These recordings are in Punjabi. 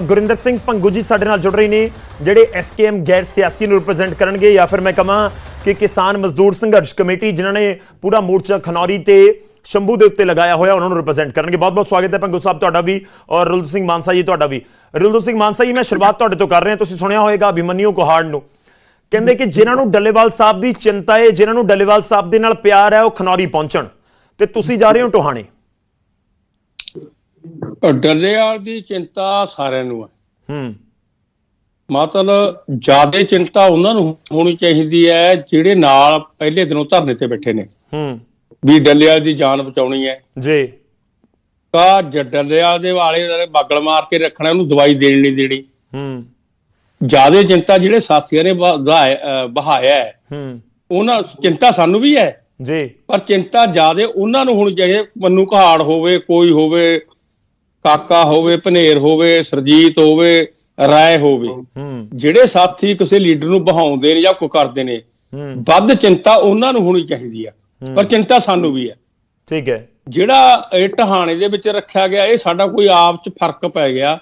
ਗੁਰਿੰਦਰ ਸਿੰਘ ਪੰਗੂ ਜੀ ਸਾਡੇ ਨਾਲ ਜੁੜ ਰਹੇ ਨੇ, ਜਿਹੜੇ ਐਸਕੇਐਮ ਗੈਰ ਸਿਆਸੀ ਨੂੰ ਰਿਪਰੈਜ਼ੈਂਟ ਕਰਨਗੇ ਜਾਂ ਫਿਰ ਮੈਂ ਕਹਾਂ ਕਿ ਕਿਸਾਨ ਮਜ਼ਦੂਰ ਸੰਘਰਸ਼ ਕਮੇਟੀ, ਜਿਨ੍ਹਾਂ ਨੇ ਪੂਰਾ ਮੋਰਚਾ ਖਨੌਰੀ ਤੇ ਸ਼ੰਭੂ ਦੇ ਉੱਤੇ ਲਗਾਇਆ ਹੋਇਆ, ਉਹਨਾਂ ਨੂੰ ਰਿਪਰੈਜ਼ੈਂਟ ਕਰਨਗੇ। ਬਹੁਤ ਬਹੁਤ ਸਵਾਗਤ ਹੈ ਪੰਗੂ ਸਾਹਿਬ ਤੁਹਾਡਾ ਵੀ ਔਰ ਰੁਲਦ ਸਿੰਘ ਮਾਨਸਾ ਜੀ ਤੁਹਾਡਾ ਵੀ। ਰੁਲਦ ਸਿੰਘ ਮਾਨਸਾ ਜੀ, ਮੈਂ ਸ਼ੁਰੂਆਤ ਤੁਹਾਡੇ ਤੋਂ ਕਰ ਰਿਹਾ, ਤੁਸੀਂ ਸੁਣਿਆ ਹੋਵੇਗਾ ਅਭਿਮਨਿਊ ਕੋਹਾੜ ਨੂੰ। ਕਹਿੰਦੇ ਕਿ ਜਿਨ੍ਹਾਂ ਨੂੰ ਡੱਲੇਵਾਲ ਸਾਹਿਬ ਦੀ ਚਿੰਤਾ ਹੈ, ਜਿਨ੍ਹਾਂ ਨੂੰ ਡੱਲੇਵਾਲ ਸਾਹਿਬ ਦੇ ਨਾਲ ਪਿਆਰ ਹੈ, ਉਹ ਖਨੌਰੀ ਪਹੁੰਚਣ। ਤੇ ਤੁਸੀਂ ਜਾ ਰਹੇ ਹੋ ਟੋਹਾਣੇ। ਡੱਲੇਵਾਲ ਦੀ ਚਿੰਤਾ ਸਾਰਿਆਂ ਨੂੰ ਹੈ। ਹੂੰ। ਮਤਲਬ ਜ਼ਿਆਦਾ ਚਿੰਤਾ ਉਹਨਾਂ ਨੂੰ ਹੋਣੀ ਚਾਹੀਦੀ ਹੈ ਜਿਹੜੇ ਨਾਲ ਪਹਿਲੇ ਦਿਨੋਂ ਧਰਨੇ ਤੇ ਬੈਠੇ ਨੇ। ਹੂੰ। ਵੀ ਡੱਲੇਵਾਲ ਦੀ ਜਾਨ ਬਚਾਉਣੀ ਹੈ। ਜੀ। ਕਾ ਡੱਲੇਵਾਲ ਦੇ ਵਾਲੇ ਦਾ ਬਗਲ ਮਾਰ ਕੇ ਰੱਖਣਾ ਉਹਨੂੰ ਦਵਾਈ ਦੇਣੀ ਨਹੀਂ ਦੇਣੀ। ਹੂੰ। ਜ਼ਿਆਦਾ ਚਿੰਤਾ ਜਿਹੜੇ ਸਾਥੀਆਂ ਨੇ ਬਹਾਇਆ ਹੈ। ਹੂੰ। ਉਹਨਾਂ ਚਿੰਤਾ ਸਾਨੂੰ ਵੀ ਹੈ। ਜੀ। ਪਰ ਚਿੰਤਾ ਜ਼ਿਆਦਾ ਉਹਨਾਂ ਨੂੰ ਹੋਣੀ ਚਾਹੀਦੀ। ਮੰਨੂ ਕਹਾੜ ਹੋਵੇ ਕੋਈ ਹੋਵੇ ਕਾਕਾ ਹੋਵੇ ਭਨੇਰ ਹੋਵੇ ਸਰਜੀਤ ਹੋਵੇ ਰਾਏ ਹੋਵੇ ਜਿਹੜੇ ਸਾਥੀ ਕਿਸੇ ਲੀਡਰ ਨੂੰ ਬਹਾਉਂਦੇ ਨੇ ਜਾਂ ਕੋਈ ਕਰਦੇ ਨੇ ਵੱਧ ਚਿੰਤਾ ਉਹਨਾਂ ਨੂੰ ਹੋਣੀ ਚਾਹੀਦੀ ਆ ਪਰ ਚਿੰਤਾ ਸਾਨੂੰ ਵੀ ਹੈ ਠੀਕ ਹੈ। ਜਿਹੜਾ ਇਹ ਟਹਾਣੇ ਦੇ ਵਿੱਚ ਰੱਖਿਆ ਗਿਆ ਇਹ ਸਾਡਾ ਕੋਈ ਆਪ ਚ ਫ਼ਰਕ ਪੈ ਗਿਆ।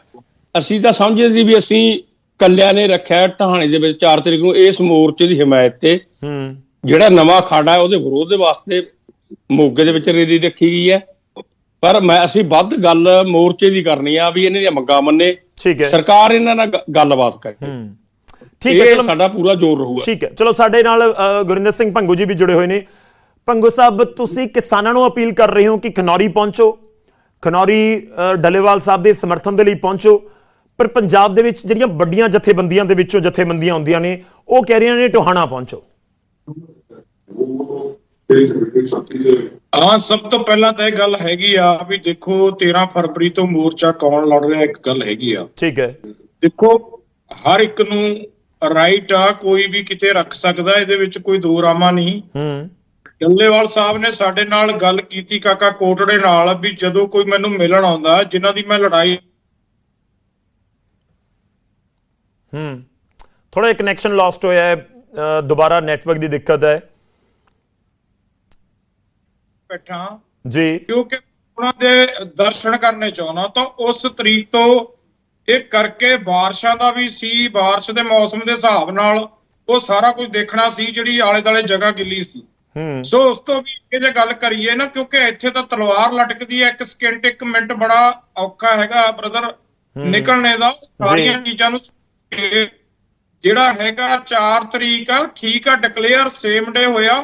ਅਸੀਂ ਤਾਂ ਸਮਝਦੇ ਸੀ ਵੀ ਅਸੀਂ ਕੱਲਿਆਂ ਨੇ ਰੱਖਿਆ ਟਹਾਣੇ ਦੇ ਵਿੱਚ 4 ਤਰੀਕ ਨੂੰ ਇਸ ਮੋਰਚੇ ਦੀ ਹਮਾਇਤ ਤੇ। ਜਿਹੜਾ ਨਵਾਂ ਖਾੜਾ ਹੈ ਉਹਦੇ ਵਿਰੋਧ ਦੇ ਵਾਸਤੇ ਮੋਗੇ ਦੇ ਵਿੱਚ ਰੈਲੀ ਰੱਖੀ ਗਈ ਹੈ। ਪਰ ਮੈਂ ਅਸੀਂ ਵੱਧ ਗੱਲ ਮੋਰਚੇ ਦੀ ਕਰਨੀ ਆ ਵੀ ਇਹਨਾਂ ਦੀਆਂ ਮੰਗਾਂ ਮੰਨੇ। ਠੀਕ ਹੈ। ਸਰਕਾਰ ਇਹਨਾਂ ਨਾਲ ਗੱਲਬਾਤ ਕਰੇ। ਹੂੰ। ਠੀਕ ਹੈ ਚਲੋ। ਸਾਡਾ ਪੂਰਾ ਜ਼ੋਰ ਰਹੂਗਾ। ਠੀਕ ਹੈ। ਚਲੋ ਸਾਡੇ ਨਾਲ ਗੁਰਿੰਦਰ ਸਿੰਘ ਭੰਗੂ ਜੀ ਵੀ ਜੁੜੇ ਹੋਏ ਨੇ। ਭੰਗੂ ਸਾਹਿਬ ਤੁਸੀਂ ਕਿਸਾਨਾਂ ਨੂੰ ਅਪੀਲ ਕਰ ਰਹੇ ਹੋ ਕਿ ਖਨੌਰੀ ਪਹੁੰਚੋ। ਖਨੌਰੀ ਡੱਲੇਵਾਲ ਸਾਹਿਬ ਦੇ ਸਮਰਥਨ ਦੇ ਲਈ ਪਹੁੰਚੋ। ਪਰ ਪੰਜਾਬ ਦੇ ਵਿੱਚ ਜਿਹੜੀਆਂ ਵੱਡੀਆਂ ਜਥੇਬੰਦੀਆਂ ਦੇ ਵਿੱਚੋਂ ਜਥੇਬੰਦੀਆਂ ਹੁੰਦੀਆਂ ਨੇ ਉਹ ਕਹਿ ਰਹੀਆਂ ਨੇ ਟੋਹਾਣਾ ਪਹੁੰਚੋ। ਹਾਂ ਸਭ ਤੋਂ ਪਹਿਲਾਂ ਤਾਂ ਇਹ ਗੱਲ ਹੈਗੀ ਆ ਵੀ ਦੇਖੋ 13 ਫਰਵਰੀ ਤੋਂ ਮੋਰਚਾ ਕੌਣ ਲੜ ਰਿਹਾ ਇੱਕ ਗੱਲ ਹੈਗੀ ਆ। ਠੀਕ ਹੈ। ਦੇਖੋ ਹਰ ਇੱਕ ਨੂੰ ਰਾਈਟ ਆ ਕੋਈ ਵੀ ਕਿਤੇ ਰੱਖ ਸਕਦਾ ਇਹਦੇ ਵਿੱਚ ਕੋਈ ਦੋ ਰਾਮਾ ਨਹੀਂ। ਹੂੰ। ਡੱਲੇਵਾਲ ਸਾਹਿਬ ਨੇ ਸਾਡੇ ਨਾਲ ਗੱਲ ਕੀਤੀ ਕਾਕਾ ਕੋਟੜੇ ਨਾਲ ਵੀ ਜਦੋਂ ਕੋਈ ਮੈਨੂੰ ਮਿਲਣ ਆਉਂਦਾ ਜਿਨ੍ਹਾਂ ਦੀ ਮੈਂ ਲੜਾਈ ਹੂੰ। ਥੋੜਾ ਕਨੈਕਸ਼ਨ ਲਾਸਟ ਹੋਇਆ ਹੈ ਦੁਬਾਰਾ ਨੈਟਵਰਕ ਦੀ ਦਿੱਕਤ ਹੈ। ਬੈਠਾ ਜੀ। ਕਿਉਂਕਿ ਉਹਨਾਂ ਦੇ ਦਰਸ਼ਨ ਕਰਨੇ ਚਾਹੁੰਦਾ ਤਾਂ ਉਸ ਤਰੀਕ ਤੋਂ ਇਹ ਕਰਕੇ ਬਾਰਿਸ਼ਾਂ ਦਾ ਵੀ ਸੀ ਬਾਰਿਸ਼ ਦੇ ਮੌਸਮ ਦੇ ਹਿਸਾਬ ਨਾਲ ਉਹ ਸਾਰਾ ਕੁਝ ਦੇਖਣਾ ਸੀ ਜਿਹੜੀ ਆਲੇ ਦਾਲੇ ਜਗ੍ਹਾ ਗਿੱਲੀ ਸੀ। ਹੂੰ। ਸੋ ਉਸ ਤੋਂ ਵੀ ਇਹ ਜੇ ਗੱਲ ਕਰੀਏ ਨਾ ਕਿਉਂਕਿ ਇੱਥੇ ਤਾਂ ਤਲਵਾਰ ਲਟਕਦੀ ਹੈ ਇੱਕ ਸਕਿੰਟ ਇੱਕ ਮਿੰਟ ਬੜਾ ਔਖਾ ਹੈਗਾ ਬ੍ਰਦਰ ਨਿਕਲਣੇ ਦਾ ਸਾਰੀਆਂ ਚੀਜ਼ਾਂ ਨੂੰ ਜਿਹੜਾ ਹੈਗਾ 4 ਤਰੀਕ ਆ ਠੀਕ ਆ ਡਿਕਲੇਅਰ ਸੇਮ ਡੇ ਹੋਇਆ।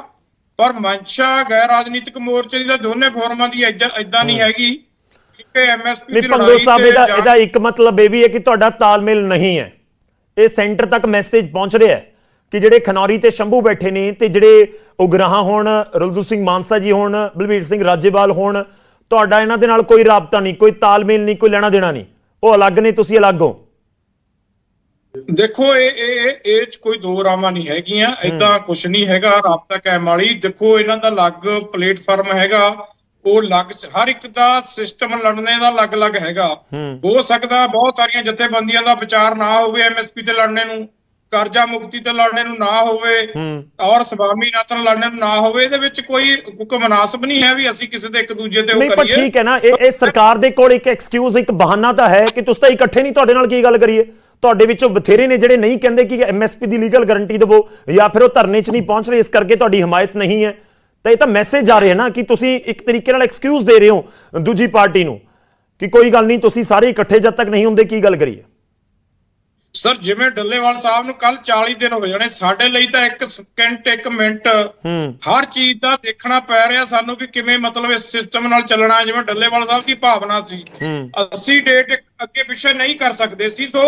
ਪਰ ਮਨਸ਼ਾ ਗੈਰ ਰਾਜਨੀਤਿਕ ਮੋਰਚੇ ਦੀ ਤਾਂ ਦੋਨੇ ਫੋਰਮਾਂ ਦੀ ਇਦਾਂ ਨਹੀਂ ਹੈਗੀ। ਕਿ ਐਮਐਸਪੀ ਦੀ ਲੜਾਈ ਸਾਹਿਬ ਤੇ ਇਹਦਾ ਜਾਂ- ਇਹਦਾ ਇੱਕ ਮਤਲਬ ਇਹ ਵੀ ਹੈ ਕਿ ਤੁਹਾਡਾ ਤਾਲਮੇਲ ਨਹੀਂ ਹੈ। ਇਹ ਸੈਂਟਰ ਤੱਕ ਮੈਸੇਜ ਪਹੁੰਚ ਰਿਹਾ ਹੈ ਕਿ ਜਿਹੜੇ ਖਨੌਰੀ ਤੇ ਸ਼ੰਭੂ ਬੈਠੇ ਨੇ ਤੇ ਜਿਹੜੇ ਉਗਰਾਹਾਂ ਹੋਣ ਰੁਲਦੂ ਸਿੰਘ ਮਾਨਸਾ ਜੀ ਹੋਣ ਬਲਬੀਰ ਸਿੰਘ ਰਾਜੇਵਾਲ ਹੋਣ ਤੁਹਾਡਾ ਇਹਨਾਂ ਦੇ ਨਾਲ ਕੋਈ ਰਾਬਤਾ ਨਹੀਂ ਕੋਈ ਤਾਲਮੇਲ ਨਹੀਂ ਕੋਈ ਲੈਣਾ ਦੇਣਾ ਨਹੀਂ। ਉਹ ਅਲੱਗ ਨੇ ਤੁਸੀਂ ਅਲੱਗ ਹੋ। ਦੇਖੋ ਇਹ ਇਹ ਇਹ- ਚ ਕੋਈ ਦੋ ਰਾਮਾਂ ਨਹੀਂ ਹੈਗੀਆਂ ਇਦਾਂ ਕੁਝ ਨਹੀਂ ਹੈਗਾ ਰਾਬਤਾ ਕਾਇਮ ਵਾਲੀ। ਦੇਖੋ ਇਹਨਾਂ ਦਾ ਅਲੱਗ ਪਲੇਟਫਾਰਮ ਹੈਗਾ ਉਹ ਅਲੱਗ ਹਰ ਇੱਕ ਦਾ ਸਿਸਟਮ ਲੜਨੇ ਦਾ ਅਲੱਗ-ਅਲੱਗ ਹੈਗਾ। ਹੂੰ। ਸਕਦਾ ਬਹੁਤ ਸਾਰੀਆਂ ਜਥੇਬੰਦੀਆਂ ਦਾ ਵਿਚਾਰ ਨਾ ਹੋਵੇ ਐਮਐਸਪੀ ਤੇ ਲੜਨੇ ਨੂੰ ਕਰਜ਼ਾ ਮੁਕਤੀ ਤੇ ਲੜਨੇ ਨੂੰ ਨਾ ਹੋਵੇ ਔਰ ਸਵਾਮੀ ਨਾਥਨ ਲੜਨੇ ਨੂੰ ਨਾ ਹੋਵੇ ਇਹਦੇ ਵਿੱਚ ਕੋਈ ਮਨਾਸਬ ਨਹੀਂ ਹੈ ਵੀ ਅਸੀਂ ਕਿਸੇ ਦੇ ਇੱਕ ਦੂਜੇ ਤੇ ਉਹ ਨਹੀਂ ਪਰ ਕਰੀਏ। ਠੀਕ ਹੈ ਨਾ ਇਹ ਸਰਕਾਰ ਦੇ ਕੋਲ ਇੱਕ ਐਕਸਕਿਊਜ਼ ਇੱਕ ਬਹਾਨਾ ਤਾਂ ਹੈ ਕਿ ਤੁਸੀਂ ਤਾਂ ਇਕੱਠੇ ਨਹੀਂ ਤੁਹਾਡੇ ਨਾਲ ਕੀ ਗੱਲ ਕਰੀਏ? ਤੁਹਾਡੇ ਵਿੱਚੋਂ ਬਥੇਰੇ ਨੇ ਜਿਹੜੇ ਨਹੀਂ ਕਹਿੰਦੇ ਕਿ ਐਮਐਸਪੀ ਦੀ ਲੀਗਲ ਗਾਰੰਟੀ ਦੇਵੋ ਜਾਂ ਫਿਰ ਉਹ ਧਰਨੇ 'ਚ ਨਹੀਂ ਪਹੁੰਚ ਰਹੇ ਇਸ ਕਰਕੇ ਤੁਹਾਡੀ ਹਮਾਇਤ ਨਹੀਂ ਹੈ। ਤਾਂ ਇਹ ਤਾਂ ਮੈਸੇਜ ਆ ਰਿਹਾ ਨਾ ਕਿ ਤੁਸੀਂ ਇੱਕ ਤਰੀਕੇ ਨਾਲ ਐਕਸਕਿਊਜ਼ ਦੇ ਰਹੇ ਹੋ ਦੂਜੀ ਪਾਰਟੀ ਨੂੰ ਕਿ ਕੋਈ ਗੱਲ ਨਹੀਂ ਤੁਸੀਂ ਸਾਰੇ ਇਕੱਠੇ ਜਦ ਤੱਕ ਨਹੀਂ ਹੁੰਦੇ ਕੀ ਗੱਲ ਕਰੀਏ? ਸਰ ਜਿਵੇਂ ਡੱਲੇਵਾਲ ਸਾਹਿਬ ਨੂੰ ਕੱਲ 40 ਦਿਨ ਹੋ ਜਾਣੇ ਸਾਡੇ ਲਈ ਤਾਂ ਇੱਕ ਸਕਿੰਟ ਇੱਕ ਮਿੰਟ ਹਰ ਚੀਜ਼ ਦਾ ਦੇਖਣਾ ਪੈ ਰਿਹਾ ਸਾਨੂੰ ਵੀ ਕਿਵੇਂ ਮਤਲਬ ਇਸ ਸਿਸਟਮ ਨਾਲ ਚੱਲਣਾ ਜਿਵੇਂ ਡੱਲੇਵਾਲ ਸਾਹਿਬ ਦੀ ਭਾਵਨਾ ਸੀ। ਅਸੀਂ ਡੇਟ ਅੱਗੇ ਪਿੱਛੇ ਨਹੀਂ ਕਰ ਸਕਦੇ ਸੀ ਸੋ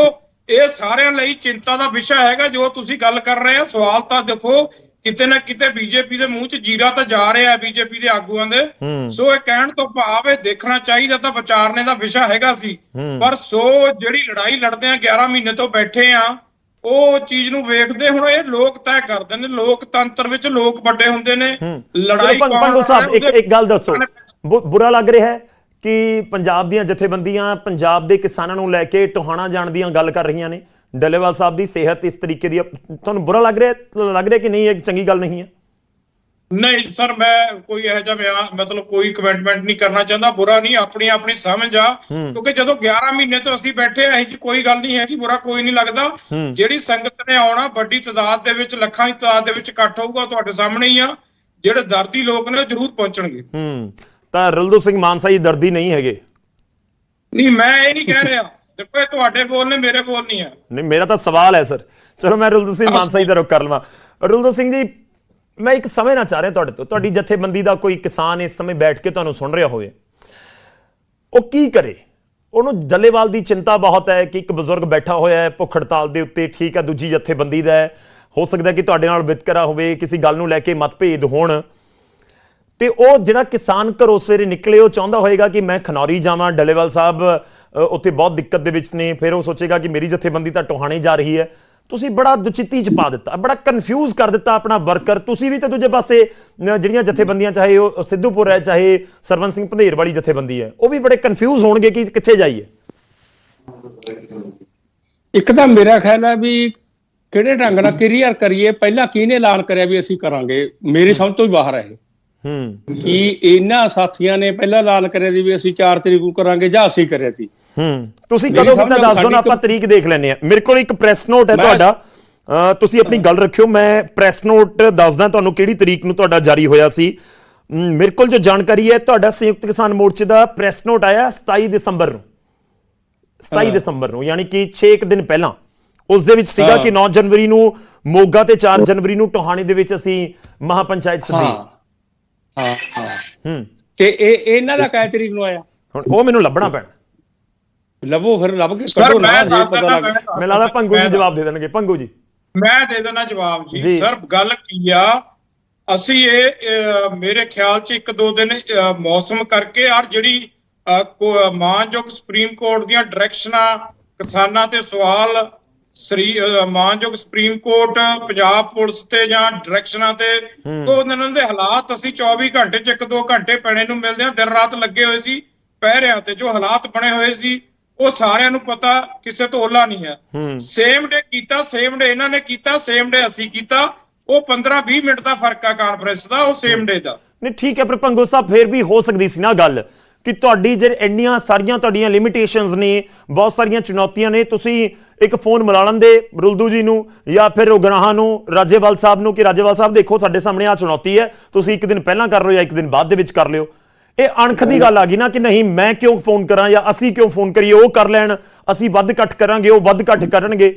ਇਹ ਸਾਰਿਆਂ ਲਈ ਚਿੰਤਾ ਦਾ ਵਿਸ਼ਾ ਹੈਗਾ ਜੋ ਤੁਸੀਂ ਗੱਲ ਕਰ ਰਹੇ ਹੋ ਸਵਾਲ ਤਾਂ ਦੇਖੋ ਕਿਤੇ ਨਾ ਕਿਤੇ ਬੀਜੇਪੀ ਦੇ ਮੂੰਹ 'ਚ ਜੀਰਾ ਤਾਂ ਜਾ ਰਿਹਾ ਬੀਜੇਪੀ ਦੇ ਆਗੂਆਂ ਦੇ। ਹੂੰ। ਸੋ ਇਹ ਕਹਿਣ ਤੋਂ ਭਾਵ ਇਹ ਦੇਖਣਾ ਚਾਹੀਦਾ ਤਾਂ ਵਿਚਾਰਨੇ ਦਾ ਵਿਸ਼ਾ ਹੈਗਾ ਸੀ। ਹੂੰ। ਪਰ ਸੋ ਜਿਹੜੀ ਲੜਾਈ ਲੜਦੇ ਆ 11 ਮਹੀਨੇ ਤੋਂ ਬੈਠੇ ਆ ਉਹ ਚੀਜ਼ ਨੂੰ ਵੇਖਦੇ ਹੁਣ ਇਹ ਲੋਕ ਤੈਅ ਕਰਦੇ ਨੇ ਲੋਕਤੰਤਰ ਵਿੱਚ ਲੋਕ ਵੱਡੇ ਹੁੰਦੇ ਨੇ। ਹੂੰ। ਲੜਾਈ ਭੰਗੂ ਸਾਹਿਬ ਇੱਕ ਇੱਕ ਗੱਲ ਦੱਸੋ। ਬੁਰਾ ਲੱਗ ਰਿਹਾ ਹੈ? ਕਿ ਪੰਜਾਬ ਦੀਆਂ ਜਥੇਬੰਦੀਆਂ ਪੰਜਾਬ ਦੇ ਕਿਸਾਨਾਂ ਨੂੰ ਲੈ ਕੇ ਟੋਹਾਣਾ ਜਾਣ ਦੀਆਂ ਗੱਲ ਕਰ ਰਹੀਆਂ ਨੇ। ਡੱਲੇਵਾਲ ਸਾਹਿਬ ਦੀ ਸਿਹਤ ਇਸ ਤਰੀਕੇ ਦੀ। ਤੁਹਾਨੂੰ ਬੁਰਾ ਲੱਗ ਰਿਹਾ? ਲੱਗ ਰਿਹਾ ਕਿ ਨਹੀਂ ਇਹ ਚੰਗੀ ਗੱਲ ਨਹੀਂ ਹੈ? ਨਹੀਂ ਸਰ ਮੈਂ ਕੋਈ ਇਹੋ ਜਿਹਾ ਮਤਲਬ ਕੋਈ ਕਮੈਂਟਮੈਂਟ ਨਹੀਂ ਕਰਨਾ ਚਾਹੁੰਦਾ। ਬੁਰਾ ਨਹੀਂ ਆਪਣੀ ਆਪਣੀ ਸਮਝ ਆ। ਕਿਉਂਕਿ ਜਦੋਂ 11 ਮਹੀਨੇ ਤੋਂ ਅਸੀਂ ਬੈਠੇ ਆ ਇਹ ਕੋਈ ਗੱਲ ਨਹੀਂ ਹੈ ਕਿ ਬੁਰਾ ਕੋਈ ਨਹੀਂ ਲੱਗਦਾ। ਜਿਹੜੀ ਸੰਗਤ ਨੇ ਆਉਣਾ ਵੱਡੀ ਤਾਦਾਦ ਦੇ ਵਿੱਚ ਲੱਖਾਂ ਦੀ ਤਾਦਾਦ ਦੇ ਵਿੱਚ ਇਕੱਠ ਹੋਊਗਾ ਤੁਹਾਡੇ ਸਾਹਮਣੇ ਹੀ ਆ। ਜਿਹੜੇ ਦਰਦੀ ਲੋਕ ਨੇ ਜ਼ਰੂਰ ਪਹੁੰਚਣਗੇ। ਹੂੰ। ਤਾਂ ਰਲਦੂ ਸਿੰਘ ਮਾਨਸਾ ਜੀ ਦਰਦੀ ਨਹੀਂ ਹੈਗੇ। ਨਹੀਂ ਮੈਂ ਇਹ ਨਹੀਂ ਕਹਿ ਰਿਹਾ। ਦੇਖੋ ਇਹ ਤੁਹਾਡੇ ਬੋਲ ਨੇ ਮੇਰੇ ਬੋਲ ਨਹੀਂ ਆ ਨਹੀਂ ਮੇਰਾ ਤਾਂ ਸਵਾਲ ਹੈ ਸਰ। ਚਲੋ ਮੈਂ ਰੁਲਦੂ ਸਿੰਘ ਮਾਨਸਾ ਜੀ ਦਾ ਰੁਖ ਕਰ ਲਵਾਂ। ਰੁਲਦੂ ਸਿੰਘ ਜੀ ਮੈਂ ਇੱਕ ਸਮਝਣਾ ਚਾਹ ਰਿਹਾ ਤੁਹਾਡੇ ਤੋਂ। ਤੁਹਾਡੀ ਜਥੇਬੰਦੀ ਦਾ ਕੋਈ ਕਿਸਾਨ ਇਸ ਸਮੇਂ ਬੈਠ ਕੇ ਤੁਹਾਨੂੰ ਸੁਣ ਰਿਹਾ ਹੋਵੇ। ਉਹ ਕੀ ਕਰੇ? ਉਹਨੂੰ ਡੱਲੇਵਾਲ ਦੀ ਚਿੰਤਾ ਬਹੁਤ ਹੈ ਕਿ ਇੱਕ ਬਜ਼ੁਰਗ ਬੈਠਾ ਹੋਇਆ ਹੈ ਭੁੱਖ ਹੜਤਾਲ ਦੇ ਉੱਤੇ ਠੀਕ ਹੈ ਦੂਜੀ ਜਥੇਬੰਦੀ ਦਾ ਹੈ। ਹੋ ਸਕਦਾ ਕਿ ਤੁਹਾਡੇ ਨਾਲ ਵਿਤਕਰਾ ਹੋਵੇ ਕਿਸੇ ਗੱਲ ਨੂੰ ਲੈ ਕੇ ਮਤਭੇਦ ਹੋਣ। ਤੇ ਉਹ ਜਿਹੜਾ ਕਿਸਾਨ ਘਰੋਂ ਸਵੇਰੇ ਨਿਕਲੇ, ਉਹ ਚਾਹੁੰਦਾ ਹੋਏਗਾ ਕਿ ਮੈਂ ਖਨੌਰੀ ਜਾਵਾਂ। ਡੱਲੇਵਾਲ ਸਾਹਿਬ ਉੱਥੇ ਬਹੁਤ ਦਿੱਕਤ ਦੇ ਵਿੱਚ ਨੇ। ਫਿਰ ਉਹ ਸੋਚੇਗਾ ਕਿ ਮੇਰੀ ਜਥੇਬੰਦੀ ਤਾਂ ਟੋਹਾਣੇ ਜਾ ਰਹੀ ਹੈ। ਤੁਸੀਂ ਬੜਾ ਦੁਚਿੱਤੀ ਚ ਪਾ ਦਿੱਤਾ, ਬੜਾ ਕਨਫਿਊਜ਼ ਕਰ ਦਿੱਤਾ ਆਪਣਾ ਵਰਕਰ ਤੁਸੀਂ ਵੀ ਤੇ ਦੂਜੇ ਪਾਸੇ ਜਿਹੜੀਆਂ ਜਥੇਬੰਦੀਆਂ, ਚਾਹੇ ਉਹ ਸਿੱਧੂਪੁਰ ਹੈ, ਚਾਹੇ ਸਰਵਨ ਸਿੰਘ ਪੰਧੇਰ ਵਾਲੀ ਜਥੇਬੰਦੀ ਹੈ, ਉਹ ਵੀ ਬੜੇ ਕਨਫਿਊਜ਼ ਹੋਣਗੇ ਕਿ ਕਿੱਥੇ ਜਾਈਏ। ਇੱਕ ਤਾਂ ਮੇਰਾ ਖਿਆਲ ਹੈ ਵੀ ਕਿਹੜੇ ਢੰਗ ਨਾਲ ਕਲੀਅਰ ਕਰੀਏ, ਪਹਿਲਾਂ ਕਿਹਨੇ ਐਲਾਨ ਕਰਿਆ ਵੀ ਅਸੀਂ ਕਰਾਂਗੇ? ਮੇਰੀ ਸਮਝ ਤੋਂ ਹੀ ਬਾਹਰ ਹੈ ਇਹ। ਹੂੰ। ਕਿ ਇਹਨਾਂ ਸਾਥੀਆਂ ਨੇ ਪਹਿਲਾਂ ਐਲਾਨ ਕਰਿਆ ਸੀ ਵੀ ਅਸੀਂ 4 ਤਰੀਕ ਨੂੰ ਕਰਾਂਗੇ ਜਾਂ ਅਸੀਂ ਕਰਿਆ ਸੀ। ਹੂੰ। ਤੁਸੀਂ ਕਦੋਂ ਕੀਤਾ ਦੱਸ ਦਿਓ ਨਾ ਆਪਾਂ ਤਰੀਕ ਦੇਖ ਲੈਂਦੇ ਆ ਮੇਰੇ ਕੋਲ ਇੱਕ ਪ੍ਰੈਸ ਨੋਟ ਹੈ ਤੁਹਾਡਾ। ਤੁਸੀਂ ਆਪਣੀ ਗੱਲ ਰੱਖਿਓ ਮੈਂ ਪ੍ਰੈਸ ਨੋਟ ਦੱਸਦਾ ਤੁਹਾਨੂੰ ਕਿਹੜੀ ਤਰੀਕ ਨੂੰ ਤੁਹਾਡਾ ਜਾਰੀ ਹੋਇਆ ਸੀ। ਮੇਰੇ ਕੋਲ ਜੋ ਜਾਣਕਾਰੀ ਹੈ ਤੁਹਾਡਾ ਸੰਯੁਕਤ ਕਿਸਾਨ ਮੋਰਚੇ ਦਾ ਪ੍ਰੈਸ ਨੋਟ ਆਇਆ 27 ਦਸੰਬਰ ਨੂੰ। 27 ਹਾਂ। ਦਸੰਬਰ ਨੂੰ ਯਾਨੀ ਕਿ 6 ਇੱਕ ਦਿਨ ਪਹਿਲਾਂ। ਉਸ ਦੇ ਵਿੱਚ ਸੀਗਾ। ਕਿ 9 ਜਨਵਰੀ ਨੂੰ ਮੋਗਾ ਤੇ 4 ਜਨਵਰੀ ਨੂੰ ਟੋਹਾਣੇ ਦੇ ਵਿੱਚ ਅਸੀਂ ਮਹਾਪੰਚਾਇਤ ਸੱਦੀ ਹਾਂ ਹਾਂ। ਹੂੰ। ਤੇ ਇਹ ਇਹਨਾਂ ਦਾ ਕਿਹ ਤਰੀਕ ਨੂੰ ਆਇਆ? ਹੁਣ ਉਹ ਮੈਨੂੰ ਲੱਭਣਾ ਪੈਣਾ। ਲੱਭੋ ਫਿਰ ਲੱਭ ਕੇ ਕੱਢੋ ਨਾ ਮੈਂ ਜੇ ਪਤਾ ਲੱਗ ਮੈਨੂੰ ਲੱਗਦਾ ਭੰਗੂ ਜੀ ਜਵਾਬ ਦੇ ਦੇਣਗੇ। ਭੰਗੂ ਜੀ। ਮੈਂ ਦੇ ਦੇਣਾ ਜਵਾਬ ਜੀ। ਸਰ ਗੱਲ ਕੀ ਆ? ਅਸੀਂ ਇਹ ਮੇਰੇ ਖਿਆਲ 'ਚ ਇੱਕ ਦੋ ਦਿਨ ਮੌਸਮ ਕਰਕੇ ਔਰ ਜਿਹੜੀ ਮਾਨਯੋਗ ਸੁਪਰੀਮ ਕੋਰਟ ਦੀਆਂ ਡਾਇਰੈਕਸ਼ਨਾਂ ਕਿਸਾਨਾਂ ਤੇ ਸਵਾਲ ਸ੍ਰੀ ਮਾਨਯੋਗ ਸੁਪਰੀਮ ਕੋਰਟ ਪੰਜਾਬ ਪੁਲਿਸ ਤੇ ਜਾਂ ਡਾਇਰੈਕਸ਼ਨਾਂ ਤੇ ਉਹ ਦਿਨਾਂ ਦੇ ਹਾਲਾਤ ਅਸੀਂ 24 ਘੰਟੇ 'ਚ ਇੱਕ ਦੋ ਘੰਟੇ ਪੈਣੇ ਨੂੰ ਮਿਲਦੇ ਆ ਦਿਨ ਰਾਤ ਲੱਗੇ ਹੋਏ ਸੀ ਪਹਿਰਿਆਂ ਤੇ ਜੋ ਹਾਲਾਤ ਬਣੇ ਹੋਏ ਸੀ ਉਹ ਸਾਰਿਆਂ ਨੂੰ ਪਤਾ ਕਿਸੇ ਤੋਂ ਓਲਾ ਨਹੀਂ ਹੈ। ਸੇਮ ਡੇ ਕੀਤਾ ਸੇਮ ਡੇ ਇਹਨਾਂ ਨੇ ਕੀਤਾ ਸੇਮ ਡੇ ਅਸੀਂ ਕੀਤਾ ਉਹ 15-20 ਮਿੰਟ ਦਾ ਫ਼ਰਕ ਆ ਕਾਨਫਰੰਸ ਦਾ ਉਹ ਸੇਮ ਡੇ ਦਾ। ਨਹੀਂ ਠੀਕ ਹੈ ਪਰ ਭੰਗੂ ਸਾਹਿਬ ਫੇਰ ਵੀ ਹੋ ਸਕਦੀ ਸੀ ਨਾ ਗੱਲ ਕਿ ਤੁਹਾਡੀ ਜਿਹੜੇ ਇੰਨੀਆਂ ਸਾਰੀਆਂ ਤੁਹਾਡੀਆਂ ਲਿਮਿਟੇਸ਼ਨਸ ਨੇ ਬਹੁਤ ਸਾਰੀਆਂ ਚੁਣੌਤੀਆਂ ਨੇ ਤੁਸੀਂ ਇੱਕ ਫੋਨ ਮਿਲਾ ਦੇ ਰੁਲਦੂ ਜੀ ਨੂੰ ਜਾਂ ਫਿਰ ਉਗਰਾਹਾਂ ਨੂੰ, ਰਾਜੇਵਾਲ ਸਾਹਿਬ ਨੂੰ ਕਿ ਰਾਜੇਵਾਲ ਸਾਹਿਬ ਦੇਖੋ ਸਾਡੇ ਸਾਹਮਣੇ ਆ ਚੁਣੌਤੀ ਹੈ, ਤੁਸੀਂ ਇੱਕ ਦਿਨ ਪਹਿਲਾਂ ਕਰ ਲਿਓ ਜਾਂ ਇੱਕ ਦਿਨ ਬਾਅਦ ਦੇ ਵਿੱਚ ਕਰ ਲਿਓ। ਇਹ ਅਣਖ ਦੀ ਗੱਲ ਆ ਗਈ ਨਾ ਕਿ ਨਹੀਂ, ਮੈਂ ਕਿਉਂ ਫੋਨ ਕਰਾਂ ਜਾਂ ਅਸੀਂ ਕਿਉਂ ਫੋਨ ਕਰੀਏ, ਉਹ ਕਰ ਲੈਣ, ਅਸੀਂ ਵੱਧ ਇਕੱਠ ਕਰਾਂਗੇ, ਉਹ ਵੱਧ ਇਕੱਠ ਕਰਨਗੇ।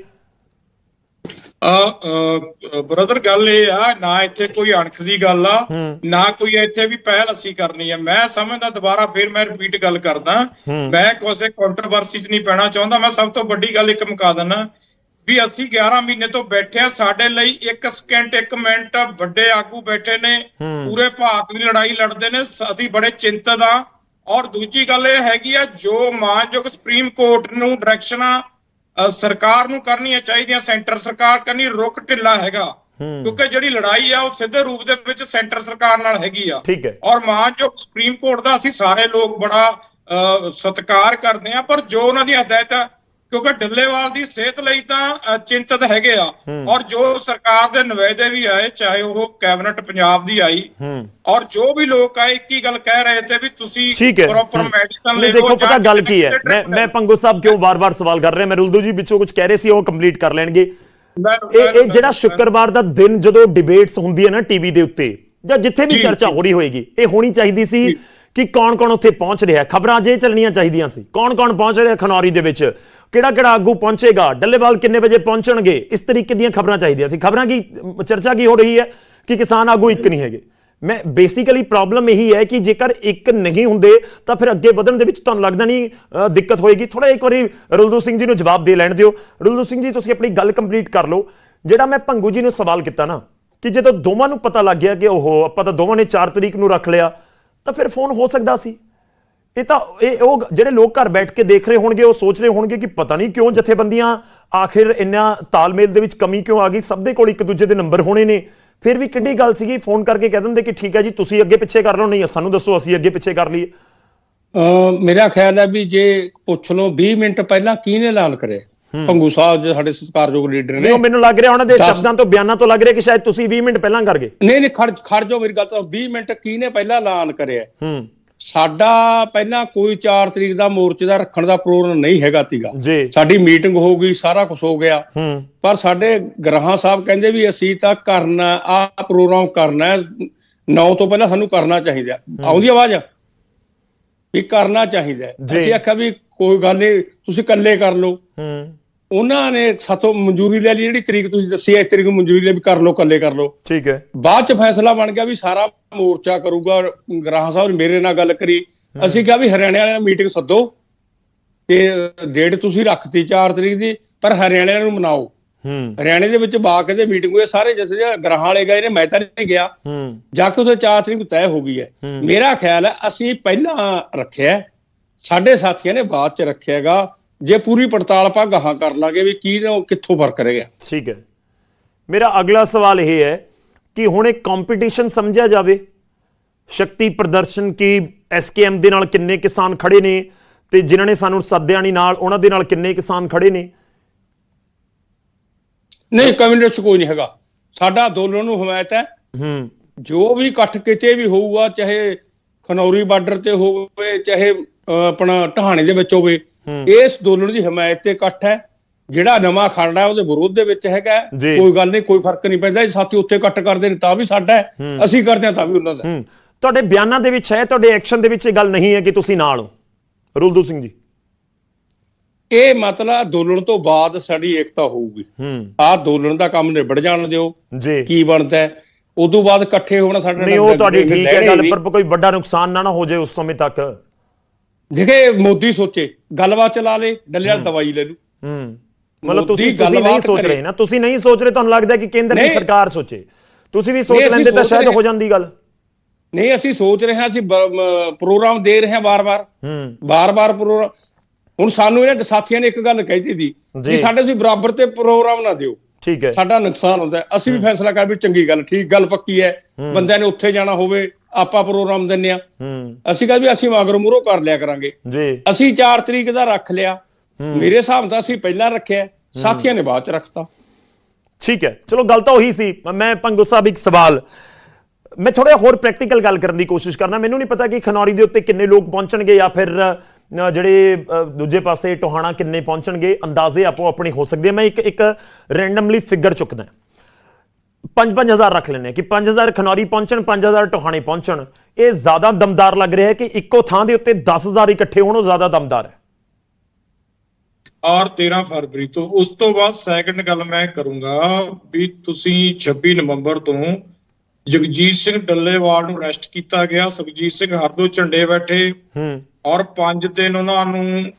ਬ੍ਰਦਰ ਗੱਲ ਇਹ ਆ ਨਾ ਇੱਥੇ ਕੋਈ ਅਣਖ ਦੀ ਗੱਲ ਆ ਨਾ ਕੋਈ ਇੱਥੇ ਵੀ ਪਹਿਲ ਅਸੀਂ ਕਰਨੀ ਆ। ਮੈਂ ਸਮਝਦਾ ਦੁਬਾਰਾ ਫੇਰ ਮੈਂ ਰਿਪੀਟ ਗੱਲ ਕਰਦਾ। ਮੈਂ ਕਿਸੇ ਕੰਟਰੋਵਰਸੀ 'ਚ ਨਹੀਂ ਪੈਣਾ ਚਾਹੁੰਦਾ। ਮੈਂ ਸਭ ਤੋਂ ਵੱਡੀ ਗੱਲ ਇੱਕ ਮੁਕਾ ਦਿੰਦਾ ਵੀ ਅਸੀਂ 11 ਮਹੀਨੇ ਤੋਂ ਬੈਠੇ ਆ। ਸਾਡੇ ਲਈ ਇੱਕ ਸਕਿੰਟ ਇੱਕ ਮਿੰਟ ਵੱਡੇ ਆਗੂ ਬੈਠੇ ਨੇ। ਪੂਰੇ ਭਾਰਤ ਦੀ ਲੜਾਈ ਲੜਦੇ ਨੇ। ਅਸੀਂ ਬੜੇ ਚਿੰਤਤ ਆ। ਔਰ ਦੂਜੀ ਗੱਲ ਇਹ ਹੈਗੀ ਆ ਜੋ ਮਾਨਯੋਗ ਸੁਪਰੀਮ ਕੋਰਟ ਨੂੰ ਡਾਇਰੈਕਸ਼ਨਾਂ ਸਰਕਾਰ ਨੂੰ ਕਰਨੀਆਂ ਚਾਹੀਦੀਆਂ ਸੈਂਟਰ ਸਰਕਾਰ ਕਰਨੀ ਰੁਕ ਢਿੱਲਾ ਹੈਗਾ। ਕਿਉਂਕਿ ਜਿਹੜੀ ਲੜਾਈ ਆ ਉਹ ਸਿੱਧੇ ਰੂਪ ਦੇ ਵਿੱਚ ਸੈਂਟਰ ਸਰਕਾਰ ਨਾਲ ਹੈਗੀ ਆ। ਠੀਕ ਹੈ। ਔਰ ਮਾਨਯੋਗ ਸੁਪਰੀਮ ਕੋਰਟ ਦਾ ਅਸੀਂ ਸਾਰੇ ਲੋਕ ਬੜਾ ਸਤਿਕਾਰ ਕਰਦੇ ਆ ਪਰ ਜੋ ਉਹਨਾਂ ਦੀ ਹਦਾਇਤਾਂ ਕਿਉਂਕਿ ਡੱਲੇਵਾਲ ਦੀ ਸਿਹਤ ਲਈ ਤਾਂ ਚਿੰਤਤ ਹੈਗੇ ਆ। ਔਰ ਜੋ ਸਰਕਾਰ ਦੇ ਨੁਮਾਇੰਦੇ ਵੀ ਆਏ ਚਾਹੇ ਉਹ ਕੈਬਨਿਟ ਪੰਜਾਬ ਦੀ ਆਈ ਔਰ ਜੋ ਵੀ ਲੋਕ ਆਏ ਇੱਕ ਹੀ ਗੱਲ ਕਹਿ ਰਹੇ ਤੇ ਵੀ ਤੁਸੀਂ ਪ੍ਰੋਪਰ। ਮੈਡੀਸਨ ਲੈ ਦੇਖੋ ਪਤਾ ਗੱਲ ਕੀ ਹੈ? ਮੈਂ ਮੈਂ ਪੰਗੂ ਸਾਹਿਬ ਕਿਉਂ ਵਾਰ-ਵਾਰ ਸਵਾਲ ਕਰ ਰਿਹਾ? ਮੈਂ ਰੁਲਦੂ ਜੀ ਵਿੱਚੋਂ ਕੁਝ ਕਹਿ ਰਹੇ ਸੀ ਉਹ ਕੰਪਲੀਟ ਕਰ ਲੈਣਗੇ। ਇਹ ਇਹ ਜਿਹੜਾ ਸ਼ੁੱਕਰਵਾਰ ਦਾ ਦਿਨ ਜਦੋਂ ਡਿਬੇਟਸ ਹੁੰਦੀ ਹੈ ਨਾ ਟੀਵੀ ਦੇ ਉੱਤੇ ਜਾਂ ਜਿੱਥੇ ਵੀ ਚਰਚਾ। ਹੋ ਰਹੀ ਹੋਏਗੀ ਇਹ ਹੋਣੀ ਚਾਹੀਦੀ ਸੀ ਕਿ ਕੌਣ-ਕੌਣ ਉੱਥੇ ਪਹੁੰਚ ਰਿਹਾ ਖਬਰਾਂ ਜੇ ਚੱਲਣੀਆਂ ਚਾਹੀਦੀਆਂ ਸੀ। ਕੌਣ-ਕੌਣ ਪਹੁੰਚ ਰਿਹਾ ਖਨੌਰੀ ਦੇ ਵਿੱਚ? ਕਿਹੜਾ-ਕਿਹੜਾ ਆਗੂ ਪਹੁੰਚੇਗਾ? ਡੱਲੇਵਾਲ ਕਿੰਨੇ ਵਜੇ ਪਹੁੰਚਣਗੇ? ਇਸ ਤਰੀਕੇ ਦੀਆਂ ਖਬਰਾਂ ਚਾਹੀਦੀਆਂ ਸੀ। ਖਬਰਾਂ ਕੀ, ਚਰਚਾ ਕੀ ਹੋ ਰਹੀ ਹੈ ਕਿ ਕਿਸਾਨ ਆਗੂ ਇੱਕ ਨਹੀਂ ਹੈਗੇ? ਮੈਂ ਬੇਸਿਕਲੀ ਪ੍ਰੋਬਲਮ ਇਹੀ ਹੈ ਕਿ ਜੇਕਰ ਇੱਕ ਨਹੀਂ ਹੁੰਦੇ, ਤਾਂ ਫਿਰ ਅੱਗੇ ਵਧਣ ਦੇ ਵਿੱਚ ਤੁਹਾਨੂੰ ਲੱਗਦਾ ਨਹੀਂ ਦਿੱਕਤ ਹੋਏਗੀ। ਥੋੜਾ ਇੱਕ ਵਾਰੀ ਰੁਲਦੂ ਸਿੰਘ ਜੀ ਨੂੰ ਜਵਾਬ ਦੇ ਲੈਣ ਦਿਓ। ਰੁਲਦੂ ਸਿੰਘ ਜੀ, ਤੁਸੀਂ ਆਪਣੀ ਗੱਲ ਕੰਪਲੀਟ ਕਰ ਲਓ। ਜਿਹੜਾ ਮੈਂ ਭੰਗੂ ਜੀ ਨੂੰ ਸਵਾਲ ਕੀਤਾ ਨਾ, ਕਿ ਜਦੋਂ ਦੋਵਾਂ ਨੂੰ ਪਤਾ ਲੱਗ ਗਿਆ ਕਿ ਓਹੋ, ਆਪਾਂ ਤਾਂ ਦੋਵਾਂ ਨੇ 4 ਤਰੀਕ ਨੂੰ ਰੱਖ ਲਿਆ ਤਾਂ ਫਿਰ ਫੋਨ ਹੋ ਸਕਦਾ ਸੀ। ਇਹ ਤਾਂ ਇਹ ਉਹ ਜਿਹੜੇ ਲੋਕ ਘਰ ਬੈਠ ਕੇ ਦੇਖ ਰਹੇ ਹੋਣਗੇ, ਉਹ ਸੋਚ ਰਹੇ ਹੋਣਗੇ ਕਿ ਪਤਾ ਨਹੀਂ ਕਿਉਂ ਜਥੇਬੰਦੀਆਂ ਆਖਿਰ ਇੰਨਾ ਤਾਲਮੇਲ ਦੇ ਵਿੱਚ ਕਮੀ ਕਿਉਂ ਆ ਗਈ। ਸਭ ਦੇ ਕੋਲ ਇੱਕ ਦੂਜੇ ਦੇ ਨੰਬਰ ਹੋਣੇ ਨੇ। ਫਿਰ ਵੀ ਕਿੱਡੀ ਗੱਲ ਸੀਗੀ, ਫੋਨ ਕਰਕੇ ਕਹਿ ਦਿੰਦੇ ਕਿ ਠੀਕ ਹੈ ਜੀ, ਤੁਸੀਂ ਅੱਗੇ ਪਿੱਛੇ ਕਰ ਲਓ, ਨਹੀਂ, ਸਾਨੂੰ ਦੱਸੋ, ਅਸੀਂ ਅੱਗੇ ਪਿੱਛੇ ਕਰ ਲਈਏ। ਮੇਰਾ ਖਿਆਲ ਹੈ ਵੀ ਜੇ ਪੁੱਛ ਲਓ 20 ਮਿੰਟ ਪਹਿਲਾਂ ਕਿਹਨੇ ਐਲਾਨ ਕਰਿਆ? ਪੰਗੂ ਸਾਹਿਬ ਦੇ ਸਾਡੇ ਸਤਿਕਾਰਯੋਗ ਲੀਡਰ ਨਹੀਂ ਨੇ ਉਹ ਮੈਨੂੰ ਲੱਗ ਰਿਹਾ ਉਹਨਾਂ ਦੇ ਸ਼ਬਦਾਂ ਤੋਂ ਬਿਆਨਾਂ ਤੋਂ ਲੱਗ ਰਿਹਾ ਕਿ ਸ਼ਾਇਦ ਤੁਸੀਂ 20 ਮਿੰਟ ਪਹਿਲਾਂ ਕਰ ਗਏ। ਨਹੀਂ ਨਹੀਂ ਖੜ ਖੜ ਜਾਓ ਮੇਰੀ ਗੱਲ ਤਾਂ 20 ਮਿੰਟ ਕਿਹਨੇ ਪਹਿਲਾਂ ਐਲਾਨ ਕਰਿਆ? ਹੂੰ। ਸਾਡਾ ਪਹਿਲਾਂ ਕੋਈ 4 ਤਰੀਕ ਦਾ ਮੋਰਚੇ ਦਾ ਰੱਖਣ ਦਾ ਪ੍ਰੋਗਰਾਮ ਨਹੀਂ ਹੈਗਾ ਤੀਗਾ। ਸਾਡੀ ਮੀਟਿੰਗ ਹੋ ਗਈ ਸਾਰਾ ਕੁਝ ਹੋ ਗਿਆ। ਪਰ ਸਾਡੇ ਗ੍ਰਾਹਾਂ ਸਾਹਿਬ ਕਹਿੰਦੇ ਵੀ ਅਸੀਂ ਤਾਂ ਕਰਨਾ ਆ ਪ੍ਰੋਗਰਾਮ ਕਰਨਾ ਹੈ 9 ਤੋਂ ਪਹਿਲਾਂ ਸਾਨੂੰ ਕਰਨਾ ਚਾਹੀਦਾ ਆਉਂਦੀ ਆਵਾਜ਼? ਵੀ ਕਰਨਾ ਚਾਹੀਦਾ। ਅਸੀਂ ਆਖਿਆ ਵੀ ਕੋਈ ਗੱਲ ਨਹੀਂ ਤੁਸੀਂ ਇਕੱਲੇ ਕਰ ਲਓ। ਹੂੰ। ਉਹਨਾਂ ਨੇ ਸਾਥੋਂ ਮਨਜ਼ੂਰੀ ਲੈ ਲਈ ਜਿਹੜੀ ਤਰੀਕ ਤੁਸੀਂ ਦੱਸੀ ਹੈ ਇਸ ਤਰੀਕ ਨੂੰ ਮਨਜ਼ੂਰੀ ਲੈ ਵੀ ਕਰ ਲਓ ਇਕੱਲੇ ਕਰ ਲਓ। ਠੀਕ ਹੈ। ਬਾਅਦ ਚ ਫੈਸਲਾ ਬਣ ਗਿਆ ਵੀ ਸਾਰਾ ਮੋਰਚਾ ਕਰੂਗਾ ਗ੍ਰਾਹਾਂ ਸਾਹਿਬ ਨੇ ਮੇਰੇ ਨਾਲ ਗੱਲ ਕਰੀ। ਅਸੀਂ ਕਿਹਾ ਵੀ ਹਰਿਆਣੇ ਵਾਲਿਆਂ ਨੂੰ ਮੀਟਿੰਗ ਸੱਦੋ ਤੇ ਡੇਟ ਤੁਸੀਂ ਰੱਖਤੀ 4 ਤਰੀਕ ਦੀ ਪਰ ਹਰਿਆਣੇ ਵਾਲਿਆਂ ਨੂੰ ਮਨਾਓ। ਹੂੰ। ਹਰਿਆਣੇ ਦੇ ਵਿੱਚ ਬਾਕ ਦੇ ਮੀਟਿੰਗ ਹੋਈ ਸਾਰੇ ਜਿਸ ਗ੍ਰਾਹਾਂ ਵਾਲੇ ਗਏ ਨੇ ਮੈਂ ਤਾਂ ਨਹੀਂ ਗਿਆ। ਹੂੰ। ਜਾ ਕੇ ਉੱਥੇ 4 ਤਰੀਕ ਤੈਅ ਹੋ ਗਈ ਹੈ। ਮੇਰਾ ਖਿਆਲ ਹੈ ਅਸੀਂ ਪਹਿਲਾਂ ਰੱਖਿਆ ਸਾਡੇ ਸਾਥੀਆਂ ਨੇ ਬਾਅਦ ਚ ਰੱਖਿਆਗਾ ਜੇ ਪੂਰੀ ਪੜਤਾਲ ਆਪਾਂ ਗਾਹਾਂ ਕਰ ਲਾਂਗੇ ਵੀ ਕੀ ਉਹ ਕਿੱਥੋਂ ਫ਼ਰਕ ਰਹਿ ਗਿਆ। ਠੀਕ ਹੈ। ਮੇਰਾ ਅਗਲਾ ਸਵਾਲ ਇਹ ਹੈ ਕਿ ਹੁਣ ਇੱਕ ਕੰਪੀਟੀਸ਼ਨ ਸਮਝਿਆ ਜਾਵੇ ਸ਼ਕਤੀ ਪ੍ਰਦਰਸ਼ਨ ਕੀ ਐਸਕੇਐਮ ਦੇ ਨਾਲ ਕਿੰਨੇ ਕਿਸਾਨ ਖੜੇ ਨੇ ਤੇ ਜਿਨ੍ਹਾਂ ਨੇ ਸਾਨੂੰ ਸੱਦਿਆ ਨਹੀਂ ਨਾਲ ਉਹਨਾਂ ਦੇ ਨਾਲ ਕਿੰਨੇ ਕਿਸਾਨ ਖੜੇ ਨੇ? ਨਹੀਂ ਕਮਿਊਨਿਸਟ ਕੋਈ ਨਹੀਂ ਹੈਗਾ। ਸਾਡਾ ਅੰਦੋਲਨ ਨੂੰ ਹਮਾਇਤ ਹੈ। ਹੂੰ। ਜੋ ਵੀ ਇਕੱਠ ਕਿਤੇ ਵੀ ਹੋਊਗਾ ਚਾਹੇ ਖਨੌਰੀ ਬਾਰਡਰ ਤੇ ਹੋਵੇ ਚਾਹੇ ਆਪਣਾ ਢਹਾਣੇ ਦੇ ਵਿੱਚ ਹੋਵੇ ਇਸ ਅੰਦੋਲਨ ਦੀ ਹਮਾਇਤ ਤੇ ਇਕੱਠ ਹੈ। ਜਿਹੜਾ ਨਵਾਂ ਖੜਦਾ ਹੈ ਉਹਦੇ ਵਿਰੋਧ ਦੇ ਵਿੱਚ ਹੈਗਾ। ਕੋਈ ਗੱਲ ਨਹੀਂ ਕੋਈ ਫ਼ਰਕ ਨਹੀਂ ਪੈਂਦਾ। ਜੇ ਸਾਥੀ ਉੱਥੇ ਇਕੱਠ ਕਰਦੇ ਨੇ ਤਾਂ ਵੀ ਸਾਡਾ ਹੈ। ਅਸੀਂ ਕਰਦੇ ਹਾਂ ਤਾਂ ਵੀ ਉਹਨਾਂ ਦਾ ਤੁਹਾਡੇ ਬਿਆਨਾਂ ਦੇ ਵਿੱਚ ਹੈ ਤੁਹਾਡੇ ਐਕਸ਼ਨ ਦੇ ਵਿੱਚ ਇਹ ਗੱਲ ਨਹੀਂ ਹੈ ਕਿ ਤੁਸੀਂ ਨਾਲ ਹੋ। ਰੁਲਦੂ ਸਿੰਘ ਜੀ। ਇਹ ਮਤਲਬ ਅੰਦੋਲਨ ਤੋਂ ਬਾਅਦ ਸਾਡੀ ਏਕਤਾ ਹੋਊਗੀ। ਆਹ ਅੰਦੋਲਨ ਦਾ ਕੰਮ ਨਿਬੜ ਜਾਣ ਦਿਓ। ਕੀ ਬਣਦਾ ਹੈ। ਉਦੋਂ ਬਾਅਦ ਇਕੱਠੇ ਹੋਣਾ ਸਾਡੇ ਨਹੀਂ ਉਹ ਤੁਹਾਡੀ ਠੀਕ ਹੈ ਗੱਲ। ਪਰ ਕੋਈ ਵੱਡਾ ਨੁਕਸਾਨ ਨਾ ਨਾ ਹੋ ਜਾਏ ਉਸ ਸਮੇਂ ਤੱਕ। ਦੇਖੇ ਮੋਦੀ ਸੋਚੇ ਗੱਲਬਾਤ ਚਲਾ ਲੇ ਡੱਲੇ ਵਾਲੀ ਦਵਾਈ ਲੈ ਲੂ। ਹੂੰ। ਮਤਲਬ ਤੁਸੀਂ ਤੁਸੀਂ ਨਹੀਂ ਸੋਚ। ਰਹੇ ਨਾ ਤੁਸੀਂ ਨਹੀਂ ਸੋਚ ਰਹੇ ਤੁਹਾਨੂੰ ਲੱਗਦਾ ਕਿ ਕੇਂਦਰ ਦੀ। ਸਰਕਾਰ ਸੋਚੇ। ਤੁਸੀਂ ਵੀ ਸੋਚ ਲੈਂਦੇ ਤਾਂ ਸ਼ਾਇਦ ਹੋ ਜਾਂਦੀ ਗੱਲ। ਨਹੀਂ ਅਸੀਂ ਸੋਚ ਰਹੇ ਹਾਂ ਅਸੀਂ ਪ੍ਰੋਗਰਾਮ ਦੇ ਰਹੇ ਹਾਂ ਵਾਰ-ਵਾਰ। ਹੂੰ। ਵਾਰ-ਵਾਰ ਪ੍ਰੋਗਰਾਮ ਹੁਣ ਸਾਨੂੰ ਇਹਨਾਂ ਸਾਥੀਆਂ ਨੇ ਇੱਕ ਗੱਲ ਕਹੀ ਸੀ। ਕਿ ਸਾਡੇ ਤੁਸੀਂ ਬਰਾਬਰ ਤੇ ਪ੍ਰੋਗਰਾਮ ਨਾ ਦਿਓ। ਠੀਕ ਹੈ। ਸਾਡਾ ਨੁਕਸਾਨ ਹੁੰਦਾ। ਅਸੀਂ ਵੀ ਫੈਸਲਾ ਕਰ ਵੀ ਚੰਗੀ ਗੱਲ ਠੀਕ ਗੱਲ ਪੱਕੀ ਹੈ। ਬੰਦਿਆਂ ਨੇ ਉੱਥੇ ਜਾਣਾ ਹੋਵੇ। ਆਪਾਂ ਪ੍ਰੋਗਰਾਮ ਦਿੰਨੇ ਆ। ਹੂੰ। ਅਸੀਂ ਕਹਿੰਦੇ ਵੀ ਅਸੀਂ ਮਗਰ ਮੂਰੋ ਕਰ ਲਿਆ ਕਰਾਂਗੇ। ਜੀ। ਅਸੀਂ 4 ਤਰੀਕ ਦਾ ਰੱਖ ਲਿਆ। ਮੇਰੇ ਹਿਸਾਬ ਨਾਲ ਅਸੀਂ ਪਹਿਲਾਂ ਰੱਖਿਆ। ਸਾਥੀਆਂ ਨੇ ਬਾਅਦ ਚ ਰੱਖਤਾ। ਠੀਕ ਹੈ। ਚਲੋ ਗੱਲ ਤਾਂ ਉਹੀ ਸੀ। ਮੈਂ ਪੰਗੂ ਸਾਹਿਬ ਇੱਕ ਸਵਾਲ। ਮੈਂ ਥੋੜਾ ਹੋਰ ਪ੍ਰੈਕਟੀਕਲ ਗੱਲ ਕਰਨ ਦੀ ਕੋਸ਼ਿਸ਼ ਕਰਨਾ। ਮੈਨੂੰ ਨਹੀਂ ਪਤਾ ਕਿ ਖਨੌਰੀ ਦੇ ਉੱਤੇ ਕਿੰਨੇ ਲੋਕ ਪਹੁੰਚਣਗੇ ਜਾਂ ਫਿਰ ਜਿਹੜੇ ਦੂਜੇ ਪਾਸੇ ਟੋਹਾਣਾ ਕਿੰਨੇ ਪਹੁੰਚਣਗੇ। ਅੰਦਾਜ਼ੇ ਆਪੋ ਆਪਣੇ ਹੋ ਸਕਦੇ। ਮੈਂ ਇੱਕ ਇੱਕ ਰੈਂਡਮਲੀ ਫਿਗਰ ਚੁੱਕਦਾ। 5-5000 ਰੱਖ ਹਾਂ ਕਿ 5000 ਖਨੌਰੀ ਪਹੁੰਚਣ 5000 ਟੋਹਾਣੇ ਪਹੁੰਚਣ। ਇਹ ਜ਼ਿਆਦਾ ਦਮਦਾਰ ਲੱਗ ਰਿਹਾ ਹੈ ਕਿ ਇੱਕੋ ਥਾਂ ਦੇ ਉੱਤੇ 10000 ਇਕੱਠੇ ਹੋਣ ਉਹ ਜ਼ਿਆਦਾ ਦਮਦਾਰ ਹੈ। ਔਰ 13 ਫਰਵਰੀ ਤੋਂ ਉਸ ਤੋਂ ਬਾਅਦ ਸੈਕੰਡ ਗੱਲ ਮੈਂ ਕਰੂੰਗਾ ਵੀ ਤੁਸੀਂ 26 ਨਵੰਬਰ ਤੋਂ ਜਗਜੀਤ ਸਿੰਘ ਡੱਲੇਵਾਲ ਨੂੰ ਅਰੈਸਟ ਕੀਤਾ ਗਿਆ। ਸੁਖਜੀਤ ਸਿੰਘ ਹਰਦੋ ਝੰਡੇ ਬੈਠੇ। ਹੂੰ। ਔਰ 5 ਦਿਨ ਉਹਨਾਂ ਨੂੰ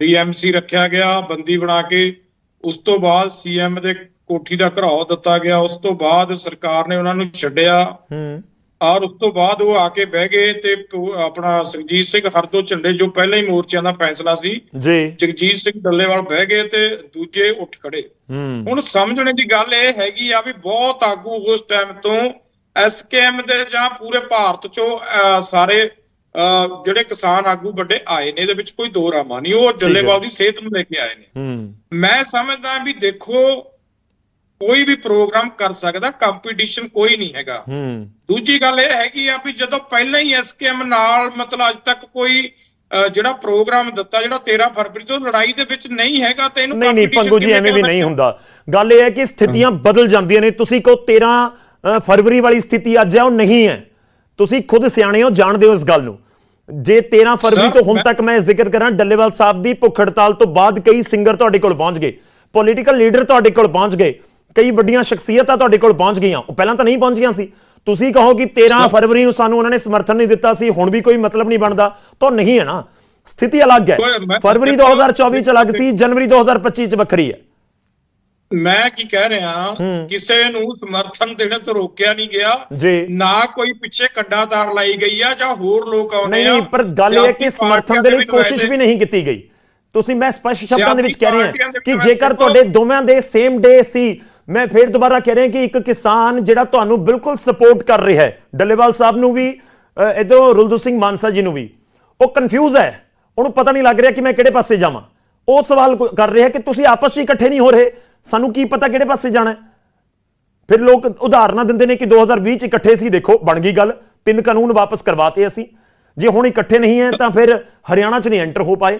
ਡੀਐਮਸੀ ਰੱਖਿਆ ਗਿਆ ਬੰਦੀ ਬਣਾ ਕੇ। ਉਸ ਤੋਂ ਬਾਅਦ ਸੀਐਮ ਦੇ ਕੋਠੀ ਦਾ ਘਰਾਓ ਦਿੱਤਾ ਗਿਆ। ਉਸ ਤੋਂ ਬਾਅਦ ਸਰਕਾਰ ਨੇ ਉਹਨਾਂ ਨੂੰ ਛੱਡਿਆ। ਹੂੰ। ਔਰ ਉਸ ਤੋਂ ਬਾਅਦ ਉਹ ਆ ਕੇ ਬਹਿ ਗਏ ਤੇ ਆਪਣਾ ਸੁਖਜੀਤ ਸਿੰਘ ਹਰਦੋ ਝੰਡੇ ਜੋ ਪਹਿਲਾਂ ਹੀ ਮੋਰਚਿਆਂ ਦਾ ਫੈਸਲਾ ਸੀ ਜੀ। ਜਗਜੀਤ ਸਿੰਘ ਡੱਲੇਵਾਲ ਬਹਿ ਗਏ ਤੇ ਦੂਜੇ ਉੱਠ ਖੜੇ। ਹੂੰ। ਹੁਣ ਸਮਝਣੇ ਦੀ ਗੱਲ ਇਹ ਹੈਗੀ ਆ ਵੀ ਬਹੁਤ ਆਗੂ ਉਸ ਟਾਈਮ ਤੋਂ ਐਸਕੇਐਮ ਦੇ ਜਾਂ ਪੂਰੇ ਭਾਰਤ ਚੋਂ ਸਾਰੇ ਜਿਹੜੇ ਕਿਸਾਨ ਆਗੂ ਵੱਡੇ ਆਏ ਨੇ ਇਹਦੇ ਵਿੱਚ ਕੋਈ ਦੋ ਰਾਮਾ ਨਹੀਂ। ਉਹ ਡੱਲੇਵਾਲ ਦੀ ਸਿਹਤ ਨੂੰ ਲੈ ਕੇ ਆਏ ਨੇ। ਹੂੰ। ਮੈਂ ਸਮਝਦਾ ਵੀ ਦੇਖੋ ਕੋਈ ਵੀ ਪ੍ਰੋਗਰਾਮ ਕਰ ਸਕਦਾ ਕੰਪੀਟੀਸ਼ਨ ਕੋਈ ਨਹੀਂ ਹੈਗਾ। ਹੂੰ। ਦੂਜੀ ਗੱਲ ਇਹ ਹੈਗੀ ਆ ਵੀ ਜਦੋਂ ਪਹਿਲਾਂ ਹੀ ਐਸਕੇਐਮ ਨਾਲ ਮਤਲਬ ਅੱਜ ਤੱਕ ਕੋਈ ਜਿਹੜਾ ਪ੍ਰੋਗਰਾਮ ਦਿੱਤਾ ਜਿਹੜਾ 13 ਫਰਵਰੀ ਤੋਂ ਲੜਾਈ ਦੇ ਵਿੱਚ ਨਹੀਂ ਹੈਗਾ ਤੇ ਇਹਨੂੰ ਨਹੀਂ ਪੰਗੂ ਜੀ ਐਵੇਂ ਵੀ ਨਹੀਂ? ਹੁੰਦਾ। ਗੱਲ ਇਹ ਹੈ ਕਿ ਸਥਿਤੀਆਂ ਬਦਲ ਜਾਂਦੀਆਂ ਨੇ। ਤੁਸੀਂ ਕਹੋ 13 ਅ, ਫਰਵਰੀ ਵਾਲੀ ਸਥਿਤੀ ਅੱਜ ਹੈ ਉਹ ਨਹੀਂ ਹੈ। ਤੁਸੀਂ ਖੁਦ ਸਿਆਣੇ ਹੋ ਜਾਣਦੇ ਹੋ ਇਸ ਗੱਲ ਨੂੰ। ਜੇ 13 ਫਰਵਰੀ ਤੋਂ ਹੁਣ ਤੱਕ ਮੈਂ ਜ਼ਿਕਰ ਕਰਾਂ ਡੱਲੇਵਾਲ ਸਾਹਿਬ ਦੀ ਭੁੱਖ ਹੜਤਾਲ ਤੋਂ ਬਾਅਦ ਕਈ ਸਿੰਗਰ ਤੁਹਾਡੇ ਕੋਲ ਪਹੁੰਚ ਗਏ। ਪੋਲੀਟੀਕਲ ਲੀਡਰ ਤੁਹਾਡੇ ਕੋਲ ਪਹੁੰਚ ਗਏ। ਕਈ ਵੱਡੀਆਂ ਸ਼ਖਸੀਅਤਾਂ ਤੁਹਾਡੇ ਕੋਲ ਪਹੁੰਚ ਗਈਆਂ। ਉਹ ਪਹਿਲਾਂ ਤਾਂ ਨਹੀਂ ਪਹੁੰਚੀਆਂ ਸੀ। ਤੁਸੀਂ ਕਹੋ ਕਿ 13 ਫਰਵਰੀ ਨੂੰ ਸਾਨੂੰ ਉਹਨਾਂ ਨੇ ਸਮਰਥਨ ਨਹੀਂ ਦਿੱਤਾ ਸੀ। ਹੁਣ ਵੀ ਕੋਈ ਮਤਲਬ ਨਹੀਂ ਬਣਦਾ। ਤਾਂ ਨਹੀਂ ਹੈ ਨਾ। ਸਥਿਤੀ ਅਲੱਗ ਹੈ। ਫਰਵਰੀ 2024 ਚ ਅਲੱਗ ਸੀ ਜਨਵਰੀ 2025 ਚ ਵੱਖਰੀ ਹੈ। ਮੈਂ ਕੀ ਕਹਿ ਰਿਹਾ ਕਿਸੇ ਨੂੰ ਸਮਰਥਨ ਦੇਣ ਤੋਂ ਰੋਕਿਆ ਨਹੀਂ ਗਿਆ। ਜੀ। ਨਾ ਕੋਈ ਪਿੱਛੇ ਕੰਡਾਦਾਰ ਲਾਈ ਗਈ ਆ ਜਾਂ ਹੋਰ ਲੋਕ ਆਉਂਦੇ ਨਹੀਂ ਆ। ਨਹੀਂ ਪਰ ਗੱਲ ਇਹ ਕਿ ਸਮਰਥਨ ਦੇ ਲਈ ਕੋਸ਼ਿਸ਼ ਵੀ ਨਹੀਂ ਕੀਤੀ ਗਈ। ਤੁਸੀਂ ਮੈਂ ਸਪਸ਼ਟ ਸ਼ਬਦਾਂ ਦੇ ਵਿੱਚ ਕਹਿ ਰਿਹਾ ਕਿ ਜੇਕਰ ਤੁਹਾਡੇ ਦੋਵਾਂ ਦੇ ਸੇਮ ਡੇ ਸੀ ਮੈਂ ਫੇਰ ਦੁਬਾਰਾ ਕਹਿ ਰਿਹਾ ਕਿ ਇੱਕ ਕਿਸਾਨ ਜਿਹੜਾ ਤੁਹਾਨੂੰ ਬਿਲਕੁਲ ਸਪੋਰਟ ਕਰ ਰਿਹਾ ਹੈ, ਡੱਲੇਵਾਲ ਸਾਹਿਬ ਨੂੰ ਵੀ ਇਧਰੋਂ ਰੁਲਦੂ ਸਿੰਘ ਮਾਨਸਾ ਜੀ ਨੂੰ ਵੀ, ਉਹ ਕਨਫਿਊਜ਼ ਹੈ। ਉਹਨੂੰ ਪਤਾ ਨਹੀਂ ਲੱਗ ਰਿਹਾ ਕਿ ਮੈਂ ਕਿਹੜੇ ਪਾਸੇ ਜਾਵਾਂ। ਉਹ ਸਵਾਲ ਕਰ ਰਿਹਾ ਕਿ ਤੁਸੀਂ ਆਪਸ 'ਚ ਇਕੱਠੇ ਨਹੀਂ ਹੋ ਰਹੇ। ਸਾਨੂੰ ਕੀ ਪਤਾ ਕਿਹੜੇ ਪਾਸੇ ਜਾਣਾ ਫਿਰ ਲੋਕ ਉਦਾਹਰਨਾਂ ਦਿੰਦੇ ਨੇ ਕਿ 2020 ਚ ਇਕੱਠੇ ਸੀ, ਦੇਖੋ, ਬਣ ਗਈ ਗੱਲ। ਤਿੰਨ ਕਾਨੂੰਨ ਵਾਪਸ ਕਰਵਾਤੇ ਅਸੀਂ। ਜੇ ਹੁਣ ਇਕੱਠੇ ਨਹੀਂ ਹੈ, ਤਾਂ ਫਿਰ ਹਰਿਆਣਾ ਚ ਨਹੀਂ ਐਂਟਰ ਹੋ ਪਾਏ।